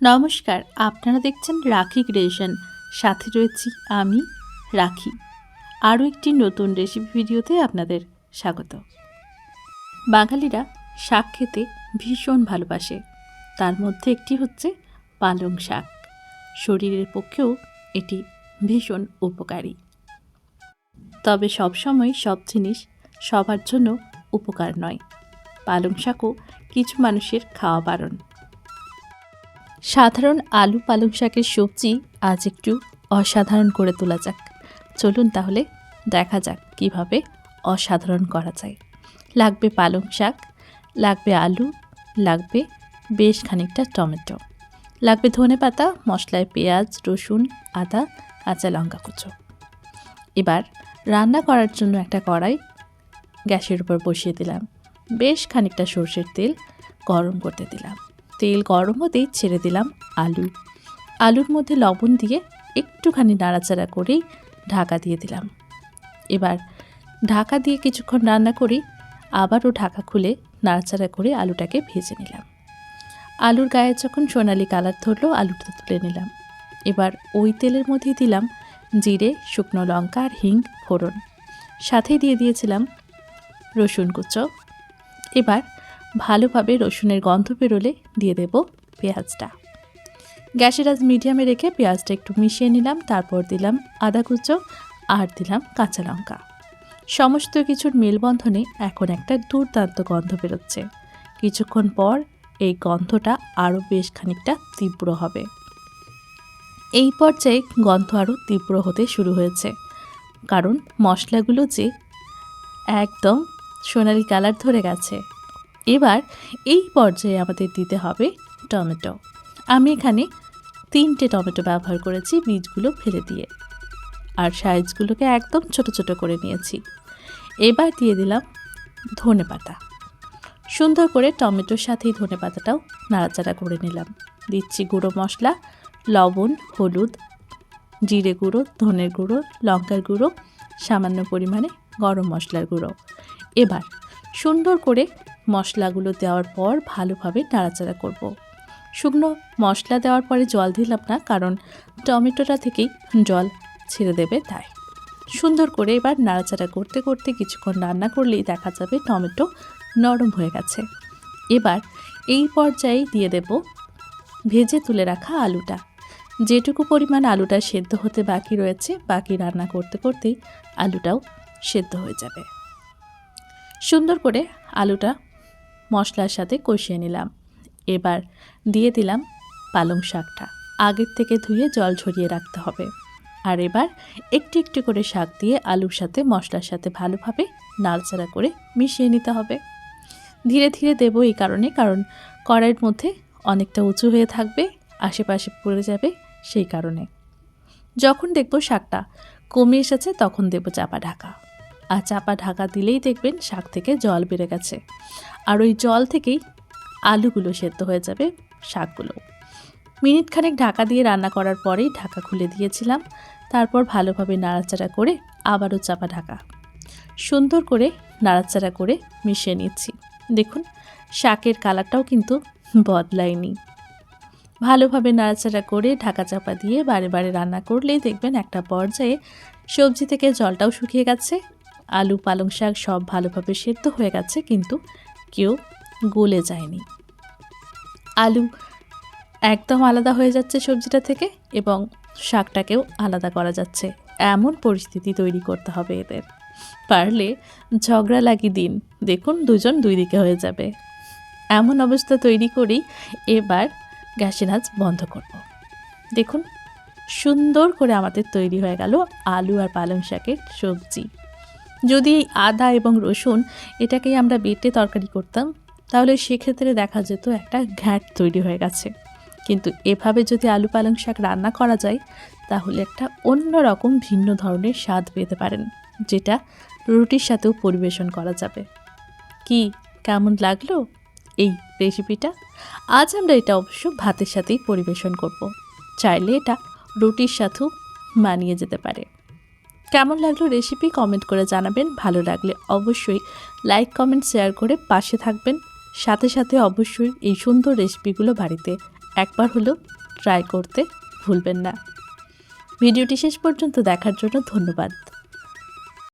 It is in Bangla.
নমস্কার, আপনারা দেখছেন রাখি ক্রিয়েশন। সাথে রয়েছি আমি, রাখি। আরও একটি নতুন রেসিপি ভিডিওতে আপনাদের স্বাগত। বাঙালিরা শাক খেতে ভীষণ ভালোবাসে। তার মধ্যে একটি হচ্ছে পালং শাক। শরীরের পক্ষেও এটি ভীষণ উপকারী। তবে সবসময় সব জিনিস সবার জন্য উপকার নয়। পালং শাকও কিছু মানুষের খাওয়া বারণ। সাধারণ আলু পালং শাকের সবজি আজ একটু অসাধারণ করে তোলা যাক। চলুন তাহলে দেখা যাক কীভাবে অসাধারণ করা যায়। লাগবে পালং শাক, লাগবে আলু, লাগবে বেশ খানিকটা টমেটো। লাগবে ধনে পাতা, মশলায় পেঁয়াজ, রসুন, আদা কাঁচা লঙ্কা কুচো। এবার রান্না করার জন্য একটা কড়াই গ্যাসের উপর বসিয়ে দিলাম। বেশ খানিকটা সর্ষের তেল গরম করতে দিলাম। তেল গরম হতেই ছেড়ে দিলাম আলু। আলুর মধ্যে লবণ দিয়ে একটুখানি নাড়াচাড়া করেই ঢাকা দিয়ে দিলাম। এবার ঢাকা দিয়ে কিছুক্ষণ রান্না করি, আবারও ঢাকা খুলে নাড়াচাড়া করে আলুটাকে ভেজে নিলাম। আলুর গায়ে যখন সোনালি কালার ধরলো, আলুটা তুলে নিলাম। এবার ওই তেলের মধ্যে দিলাম জিরে, শুকনো লঙ্কা আর হিং ফোড়ন। সাথেই দিয়ে দিয়েছিলাম রসুন কুচো। এবার ভালোভাবে রসুনের গন্ধ বেরোলে দিয়ে দেব পেঁয়াজটা। গ্যাসের আজ মিডিয়ামে রেখে পেঁয়াজটা একটু মিশিয়ে নিলাম, তারপর দিলাম আদা কুচো আর দিলাম কাঁচা লঙ্কা। সমস্ত কিছুর মেলবন্ধনে এখন একটা দুর্দান্ত গন্ধ বেরোচ্ছে। কিছুক্ষণ পর এই গন্ধটা আরও বেশ খানিকটা তীব্র হবে। এই পর্যায়ে গন্ধ আরও তীব্র হতে শুরু হয়েছে, কারণ মশলাগুলো যে একদম সোনালি কালার ধরে গেছে। এবার এই পর্যায়ে আমাদের দিতে হবে টমেটো। আমি এখানে তিনটে টমেটো ব্যবহার করেছি বীজগুলো ফেলে দিয়ে। আর সাইজগুলোকে একদম ছোট ছোট করে নিয়েছি। এবার দিয়ে দিলাম ধনে পাতা। সুন্দর করে টমেটোর সাথেই ধনে পাতাটাও নাড়াচাড়া করে নিলাম। দিচ্ছি গুঁড়ো মশলা, লবণ, হলুদ, জিরে গুঁড়ো, ধনের গুঁড়ো, লঙ্কার গুঁড়ো, সামান্য পরিমাণে গরম মশলার গুঁড়ো। এবার সুন্দর করে মশলাগুলো দেওয়ার পর ভালোভাবে নাড়াচাড়া করব। শুকনো মশলা দেওয়ার পরে জল দিলাম না, কারণ টমেটোটা থেকেই জল ছেড়ে দেবে তাই। সুন্দর করে এবার নাড়াচাড়া করতে করতে কিছুক্ষণ রান্না করলেই দেখা যাবে টমেটো নরম হয়ে গেছে। এবার এই পর্যায়ে দিয়ে দেব ভেজে তুলে রাখা আলুটা। যেটুকু পরিমাণ আলুটা সেদ্ধ হতে বাকি রয়েছে, বাকি রান্না করতে করতেই আলুটাও সেদ্ধ হয়ে যাবে। সুন্দর করে আলুটা মশলার সাথে কষিয়ে নিলাম। এবার দিয়ে দিলাম পালং শাকটা। আগের থেকে ধুয়ে জল ঝরিয়ে রাখতে হবে। আর এবার একটু একটু করে শাক দিয়ে আলুর সাথে মশলার সাথে ভালোভাবে নাড়াচাড়া করে মিশিয়ে নিতে হবে। ধীরে ধীরে দেবো এই কারণে, কারণ কড়াইয়ের মধ্যে অনেকটা উঁচু হয়ে থাকবে, আশেপাশে পড়ে যাবে সেই কারণে। যখন দেখব শাকটা কমে এসেছে, তখন দেবো চাপা ঢাকা। আর চাপা ঢাকা দিলেই দেখবেন শাক থেকে জল বেড়ে গেছে। আর ওই জল থেকেই আলুগুলো সেদ্ধ হয়ে যাবে, শাকগুলো। মিনিট খানেক ঢাকা দিয়ে রান্না করার পরেই ঢাকা খুলে দিয়েছিলাম। তারপর ভালোভাবে নাড়াচাড়া করে আবারও চাপা ঢাকা। সুন্দর করে নাড়াচাড়া করে মিশিয়ে নিচ্ছি। দেখুন, শাকের কালারটাও কিন্তু বদলায়নি। ভালোভাবে নাড়াচাড়া করে ঢাকা চাপা দিয়ে বারে বারে রান্না করলেই দেখবেন একটা পর্যায়ে সবজি থেকে জলটাও শুকিয়ে গেছে। আলু, পালং শাক সব ভালোভাবে সেদ্ধ হয়ে গেছে, কিন্তু কেউ গলে যায়নি। আলু একদম আলাদা হয়ে যাচ্ছে সবজিটা থেকে এবং শাকটাকেও আলাদা করা যাচ্ছে। এমন পরিস্থিতি তৈরি করতে হবে এদের। পারলে ঝগড়া লাগি দিন। দেখুন দুজন দুই দিকে হয়ে যাবে। এমন অবস্থা তৈরি করেই এবার গ্যাসের আঁচ বন্ধ করব। দেখুন, সুন্দর করে আমাদের তৈরি হয়ে গেল আলু আর পালং শাকের সবজি। যদি এই আদা এবং রসুন এটাকেই আমরা বেটে তরকারি করতাম, তাহলে সেক্ষেত্রে দেখা যেত একটা ঘ্যাট তৈরি হয়ে গেছে। কিন্তু এভাবে যদি আলু পালং শাক রান্না করা যায়, তাহলে একটা অন্য রকম ভিন্ন ধরনের স্বাদ পেতে পারেন, যেটা রুটির সাথেও পরিবেশন করা যাবে। কি, কেমন লাগল এই রেসিপিটা আজ আমরা এটা অবশ্য ভাতের সাথেই পরিবেশন করব। চাইলে এটা রুটির সাথেও মানিয়ে যেতে পারে। কেমন লাগল রেসিপি কমেন্ট করে জানাবেন। ভালো লাগলে অবশ্যই লাইক কমেন্ট শেয়ার করে পাশে থাকবেন। সাথে সাথে অবশ্যই এই সুন্দর রেসিপিগুলো বাড়িতে একবার হলেও ট্রাই করতে ভুলবেন না। ভিডিওটি শেষ পর্যন্ত দেখার জন্য ধন্যবাদ।